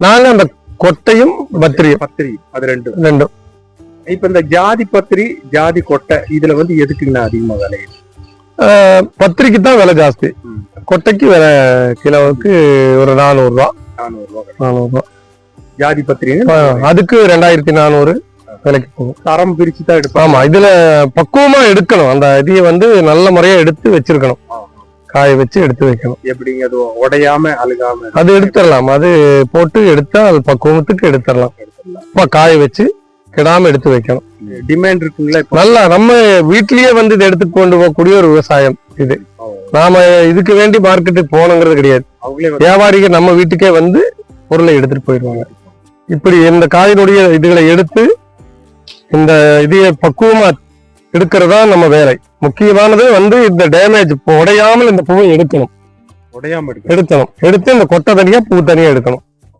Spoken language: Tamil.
நாங்க அந்த கொட்டையும் பத்திரியும். பத்திரி அது ரெண்டு ரெண்டும். இப்ப இந்த ஜாதி பத்திரி ஜாதி கொட்டை இதுல வந்து எதுக்குங்கண்ணா அதிகமா விலை? ஆஹ் பத்திரிக்கு தான் விலை ஜாஸ்தி. கொட்டைக்கு விலை கிலோவுக்கு ஒரு நானூறு ரூபா நானூறு ரூபாய் நானூறு ரூபா ஜாதி பத்திரின்னு ஆஹ் அதுக்கு ரெண்டாயிரத்தி நானூறு விலைக்கு போகும். தரம் பிரிச்சு தான் எடுப்பாங்க. ஆமா இதுல பக்குவமா எடுக்கணும். அந்த இதைய வந்து நல்ல முறையா எடுத்து வச்சிருக்கணும். காய வச்சு எடுத்து வைக்கணும். எப்படிங்க அது உடையாம அழுகாம? அது எடுத்துடலாம். அது போட்டு எடுத்தா அது பக்குவத்துக்கு எடுத்துடலாம். அப்ப காய வச்சு கெடாம எடுத்து வைக்கணும். டிமாண்ட் இருக்குங்களா இப்போ? நல்லா நம்ம வீட்லயே வந்து இதை எடுத்துட்டு கொண்டு போகக்கூடிய ஒரு விவசாயம் இது. நாம இதுக்கு வேண்டி மார்க்கெட்டுக்கு போகணுங்கிறது கிடையாது. வியாபாரிகள் நம்ம வீட்டுக்கே வந்து பொருளை எடுத்துட்டு போயிடுவாங்க. இப்படி இந்த காயினுடைய இதுகளை எடுத்து இந்த இதைய பக்குவமா எடுக்கிறதா நம்ம வேலை. முக்கியமானது வந்து இந்த டேமேஜ் உடையாமல் இந்த பூவை எடுக்கணும். உடையாம இருக்கு எடுக்கணும் எடுத்து இந்த கொட்டை தனியா பூ தனியா எடுக்கணும்.